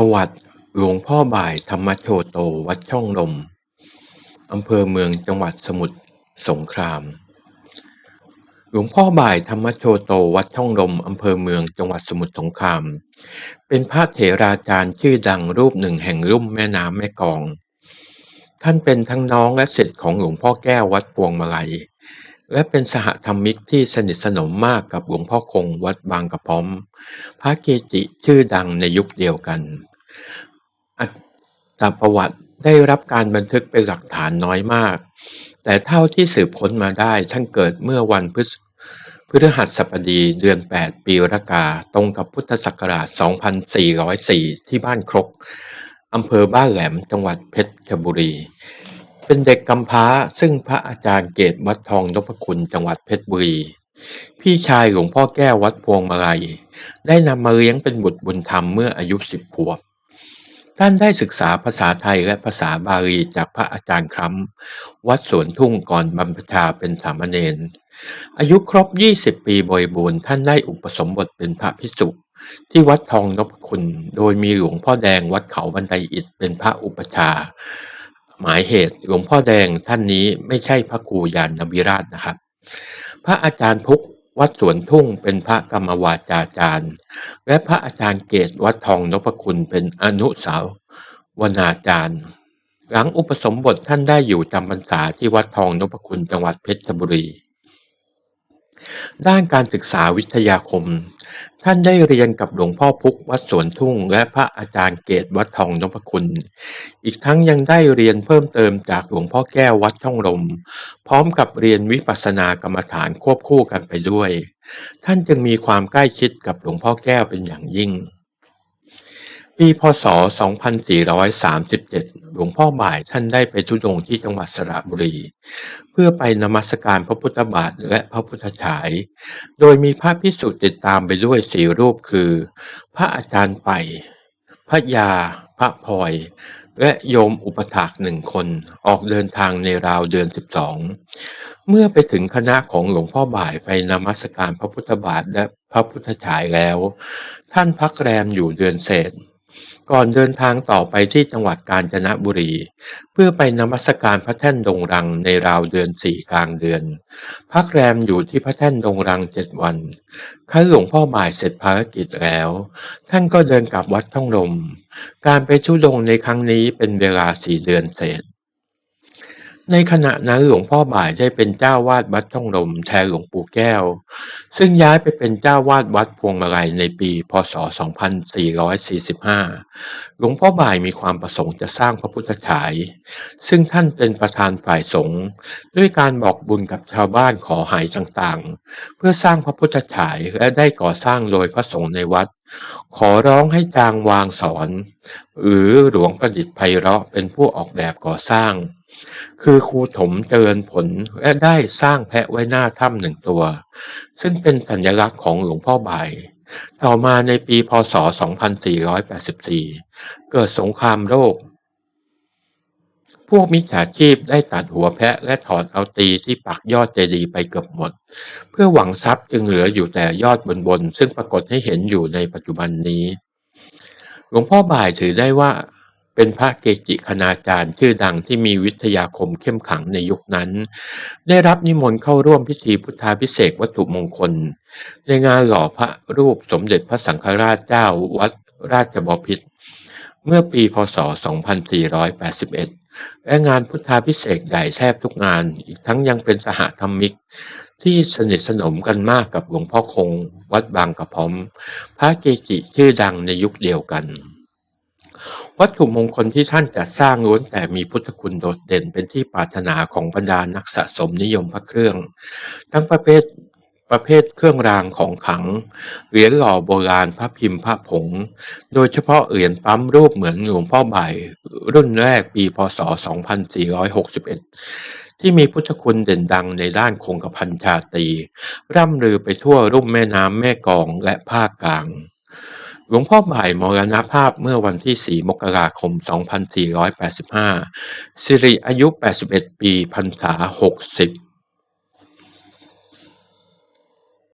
ประวัติหลวงพ่อบ่ายธรรมโชโตวัดช่องลม อำเภอเมืองจังหวัดสมุทรสงคราม หลวงพ่อบ่ายธรรมโชโตวัดช่องลม อำเภอเมืองจังหวัดสมุทรสงคราม เป็นพระเถราจารย์ชื่อดังรูปหนึ่งแห่งรุ่มแม่น้ำแม่กอง ท่านเป็นทั้งน้องและศิษย์ของหลวงพ่อแก้ววัดพวงมาลัย และเป็นสหธรรมิกที่สนิทสนมมากกับหลวงพ่อคงวัดบางกระพร้อม พระเกจิชื่อดังในยุคเดียวกัน อัตประวัติได้รับการบันทึกเป็นหลักฐานน้อยมาก แต่เท่าที่สืบค้นมาได้ท่านเกิดเมื่อวันพฤพฤหัสบดีเดือน 8 ปีรากา ตรงกับพุทธศักราช 2404 ที่บ้านครก อำเภอบ้านแหลม จังหวัดเพชรบุรี เป็นเด็กกำพร้าซึ่งพระอาจารย์เกตวัดทองนพคุณจังหวัดเพชรบุรี พี่ชายหลวงพ่อแก้ววัดพวงมาลัย ได้นำมาเลี้ยงเป็นบุตรบุญธรรมเมื่ออายุสิบขวบ ท่านได้ศึกษาภาษาไทยและภาษาบาลีจากพระอาจารย์ครั้มวัดสวนทุ่งก่อนบรรพชาเป็นสามเณรอายุครบ 20 ปีบริบูรณ์ท่านได้อุปสมบทเป็นพระภิกษุที่วัดทองนพคุณ โดยมีหลวงพ่อแดงวัดเขาบันไดอิฐเป็นพระอุปชา หมายเหตุหลวงพ่อแดงท่านนี้ไม่ใช่พระครูยานนวิราชนะครับ พระอาจารย์พุก วัดสวนทุ่งเป็นพระกรรมวาจาจารย์ และพระอาจารย์เกศวัดทองนพคุณเป็นอนุสาวนาจารย์ หลังอุปสมบทท่านได้อยู่จำพรรษาที่วัดทองนพคุณจังหวัดเพชรบุรี ด้านการศึกษาวิทยาคม ท่านได้เรียนกับหลวงพ่อพุกวัดสวนทุ่ง และพระอาจารย์เกตวัดทองนพคุณ อีกทั้งยังได้เรียนเพิ่มเติมจากหลวงพ่อแก้ววัดช่องลม พร้อมกับเรียนวิปัสสนากรรมฐานควบคู่กันไปด้วย ท่านจึงมีความใกล้ชิดกับหลวงพ่อแก้วเป็นอย่างยิ่ง ปีพศ 2437 หลวงพ่อบ่ายท่านได้ไปทุดงที่จังหวัดสระบุรี เพื่อไปนมัสการพระพุทธบาทและพระพุทธฉาย โดยมีพระพิสุติดตามไปด้วยสี่รูปคือ พระอาจารย์ไป พระยา พระพลอย และโยมอุปถากหนึ่งคนออกเดินทางในราวเดือน 12 เมื่อไปถึงคณะของหลวงพ่อบ่ายไปนมัสการพระพุทธบาทและพระพุทธฉายแล้ว ท่านพักแรมอยู่เดือนเศษ ก่อนเดินทางต่อไปที่จังหวัดกาญจนบุรี เพื่อไปนมัสการพระแท่นดงรังในราวเดือนสี่กลางเดือน พักแรมอยู่ที่พระแท่นดงรังเจ็ดวันครั้นหลวงพ่อบ่ายเสร็จภารกิจแล้ว ท่านก็เดินกลับวัดท่องลม การไปชุดงในครั้งนี้เป็นเวลาสี่เดือนเศษ ในขณะนั้นหลวงพ่อบ่ายได้เป็นเจ้าวาดวัดท่องลมแทนหลวงปู่แก้ว ซึ่งย้ายไปเป็นเจ้าวาดวัดพวงมาลัยในปี พศ 2445 หลวงพ่อบ่ายมีความประสงค์จะสร้างพระพุทธฉาย ซึ่งท่านเป็นประธานฝ่ายสงฆ์ด้วยการบอกบุญกับชาวบ้านขอหายต่างๆ เพื่อสร้างพระพุทธฉายและได้ก่อสร้างโดยพระสงฆ์ในวัด ขอร้องให้จางวางสอนหรือหลวงประดิษฐ์ไพเราะเป็นผู้ออกแบบก่อสร้าง คือครูถมเจริญผลและได้สร้างแพะไว้หน้าถ้ำหนึ่งตัว ซึ่งเป็นสัญลักษณ์ของหลวงพ่อบ่ายต่อมาในปีพศ 2484 เกิดสงครามโลก พวกมิจฉาชีพได้ตัดหัวแพะและถอดเอาตีที่ปักยอดเจดีย์ไปเกือบหมด เพื่อหวังทรัพย์จึงเหลืออยู่แต่ยอดบนๆซึ่งปรากฏให้เห็นอยู่ในปัจจุบันนี้ หลวงพ่อบ่ายถือได้ว่าเป็นพระเกจิคณาจารย์ชื่อดังที่มีวิทยาคมเข้มขังในยุคนั้น ได้รับนิมนต์เข้าร่วมพิธีพุทธาพิเศษวัตถุมงคล ในงานหล่อพระรูปสมเด็จพระสังฆราชเจ้าวัดราชบพิตร เมื่อปีพศ 2481 และงานพุทธาพิเศษใหญ่แทบทุกงาน อีกทั้งยังเป็นสหธรรมิก ที่สนิทสนมกันมากกับหลวงพ่อคง วัดบางกระพร้อม พระเกจิชื่อดังในยุคเดียวกัน วัตถุมงคลที่ท่านจัดสร้างล้วนแต่มีพุทธคุณโดดเด่นเป็นที่ปรารถนาของบรรดานักสะสมนิยมพระเครื่อง ทั้งประเภท ประเภทเครื่องรางของขัง เหรียญหล่อโบราณพระพิมพ์พระผง โดยเฉพาะเหรียญปั๊มรูปเหมือนหลวงพ่อบ่ายรุ่นแรกปีพศ 2461 ที่มีพุทธคุณเด่นดังในด้านคงกระพันชาตรีร่ำลือไปทั่วรุ่มแม่น้ำแม่กองและภาคกลางหลวงพ่อบ่ายมรณภาพเมื่อวันที่ 4 มกราคม 2485 สิริอายุ 81 ปีพรรษา 60